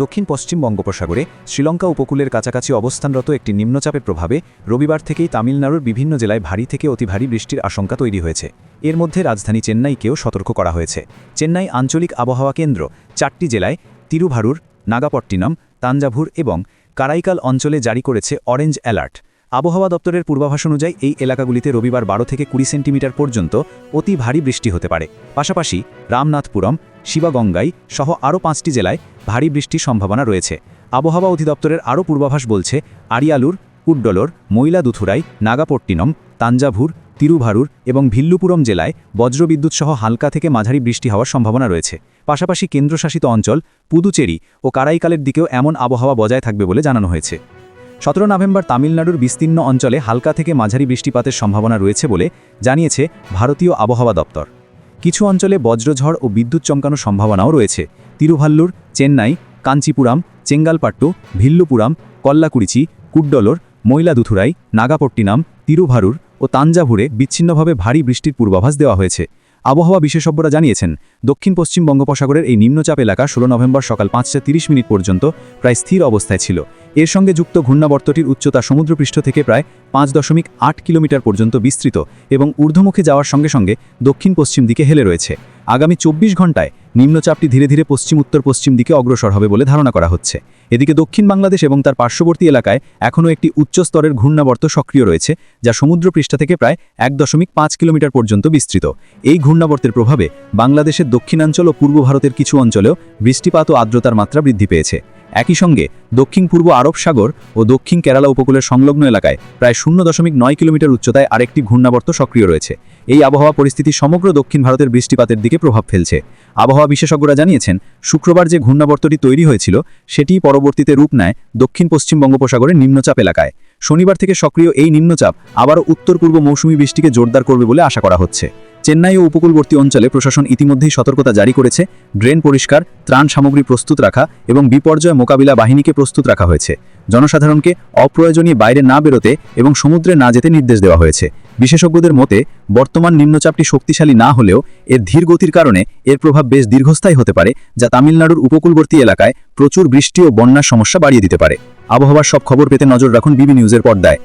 দক্ষিণ পশ্চিম বঙ্গোপসাগরে শ্রীলঙ্কা উপকূলের কাছাকাছি অবস্থানরত একটি নিম্নচাপের প্রভাবে রবিবার থেকেই তামিলনাড়ুর বিভিন্ন জেলায় ভারী থেকে অতি ভারী বৃষ্টির আশঙ্কা তৈরি হয়েছে। এর মধ্যে রাজধানী চেন্নাইকেও সতর্ক করা হয়েছে। চেন্নাই আঞ্চলিক আবহাওয়া কেন্দ্র চারটি জেলায় তিরুভারুর, নাগাপট্টিনম, তাঞ্জাভুর এবং কারাইকাল অঞ্চলে জারি করেছে অরেঞ্জ অ্যালার্ট। আবহাওয়া দপ্তরের পূর্বাভাস অনুযায়ী এই এলাকাগুলিতে রবিবার বারো থেকে কুড়ি সেন্টিমিটার পর্যন্ত অতি ভারী বৃষ্টি হতে পারে। পাশাপাশি রামনাথপুরম, শিবাগঙ্গাই সহ আরও পাঁচটি জেলায় ভারী বৃষ্টির সম্ভাবনা রয়েছে। আবহাওয়া অধিদপ্তরের আরও পূর্বাভাস বলছে আরিয়ালুর কুড্ডলোর মইলাদুথুরাই নাগাপট্টিনম, তাঞ্জাভুর, তিরুভারুর এবং ভিল্লুপুরম জেলায় বজ্রবিদ্যুৎ সহ হালকা থেকে মাঝারি বৃষ্টি হওয়ার সম্ভাবনা রয়েছে। পাশাপাশি কেন্দ্রশাসিত অঞ্চল, পুদুচেরি ও কারাইকালের দিকেও এমন আবহাওয়া বজায় থাকবে বলে জানানো হয়েছে। সতেরো নভেম্বর তামিলনাড়ুর বিস্তীর্ণ অঞ্চলে হালকা থেকে মাঝারি বৃষ্টিপাতের সম্ভাবনা রয়েছে বলে জানিয়েছে ভারতীয় আবহাওয়া দপ্তর। কিছু অঞ্চলে বজ্রঝড় ও বিদ্যুৎ চমকানোর সম্ভাবনাও রয়েছে। তিরুভাল্লুর, চেন্নাই, কাঞ্চিপুরাম, চেঙ্গালপাট্টু, ভিল্লুপুরাম, কল্লাকুড়িচি, কুড্ডলোর মইলাদুথুরাই নাগাপট্টিনাম, তিরুভারুর ও তাঞ্জাভুরে বিচ্ছিন্নভাবে ভারী বৃষ্টির পূর্বাভাস দেওয়া হয়েছে। আবহাওয়া বিশেষজ্ঞরা জানিয়েছেন দক্ষিণ পশ্চিম বঙ্গোপসাগরের এই নিম্নচাপ এলাকা ষোলো নভেম্বর সকাল পাঁচটা তিরিশ মিনিট পর্যন্ত প্রায় স্থির অবস্থায় ছিল। এর সঙ্গে যুক্ত ঘূর্ণাবর্তটির উচ্চতা সমুদ্রপৃষ্ঠ থেকে প্রায় পাঁচ দশমিক আট কিলোমিটার পর্যন্ত বিস্তৃত এবং ঊর্ধ্বমুখে যাওয়ার সঙ্গে সঙ্গে দক্ষিণ পশ্চিম দিকে হেলে রয়েছে। আগামী চব্বিশ ঘন্টায় নিম্নচাপটি ধীরে ধীরে পশ্চিম উত্তর পশ্চিম দিকে অগ্রসর হবে বলে ধারণা করা হচ্ছে। এদিকে দক্ষিণ বাংলাদেশ এবং তার পার্শ্ববর্তী এলাকায় এখনও একটি উচ্চ স্তরের ঘূর্ণাবর্ত সক্রিয় রয়েছে, যা সমুদ্রপৃষ্ঠ থেকে প্রায় এক দশমিক পাঁচ কিলোমিটার পর্যন্ত বিস্তৃত। এই ঘূর্ণাবর্তের প্রভাবে বাংলাদেশের দক্ষিণাঞ্চল ও পূর্ব ভারতের কিছু অঞ্চলেও বৃষ্টিপাত ও আর্দ্রতার মাত্রা বৃদ্ধি পেয়েছে। একই সঙ্গে দক্ষিণ পূর্ব আরব সাগর ও দক্ষিণ কেরালা উপকূলের সংলগ্ন এলাকায় প্রায় শূন্য দশমিক নয় কিলোমিটার উচ্চতায় আরেকটি ঘূর্ণাবর্ত সক্রিয় রয়েছে। এই আবহাওয়া পরিস্থিতি সমগ্র দক্ষিণ ভারতের বৃষ্টিপাতের দিকে প্রভাব ফেলছে। আবহাওয়া বিশেষজ্ঞরা জানিয়েছেন, শুক্রবার যে ঘূর্ণাবর্তটি তৈরি হয়েছিল সেটি পরবর্তীতে রূপ নেয় দক্ষিণ পশ্চিম বঙ্গোপসাগরের নিম্নচাপ এলাকায়। শনিবার থেকে সক্রিয় এই নিম্নচাপ আবারও উত্তর পূর্ব মৌসুমী বৃষ্টিকে জোরদার করবে বলে আশা করা হচ্ছে। চেন্নাই ও উপকূলবর্তী অঞ্চলে প্রশাসন ইতিমধ্যেই সতর্কতা জারি করেছে। ড্রেন পরিষ্কার, ত্রাণ সামগ্রী প্রস্তুত রাখা এবং বিপর্যয় মোকাবিলা বাহিনীকে প্রস্তুত রাখা হয়েছে। জনসাধারণকে অপ্রয়োজনীয় বাইরে না বেরোতে এবং সমুদ্রে না যেতে নির্দেশ দেওয়া হয়েছে। বিশেষজ্ঞদের মতে, বর্তমান নিম্নচাপটি শক্তিশালী না হলেও এর ধীর গতির কারণে এর প্রভাব বেশ দীর্ঘস্থায়ী হতে পারে, যা তামিলনাড়ুর উপকূলবর্তী এলাকায় প্রচুর বৃষ্টি ও বন্যার সমস্যা বাড়িয়ে দিতে পারে। আবহাওয়ার সব খবর পেতে নজর রাখুন বিবি নিউজের পর্দায়।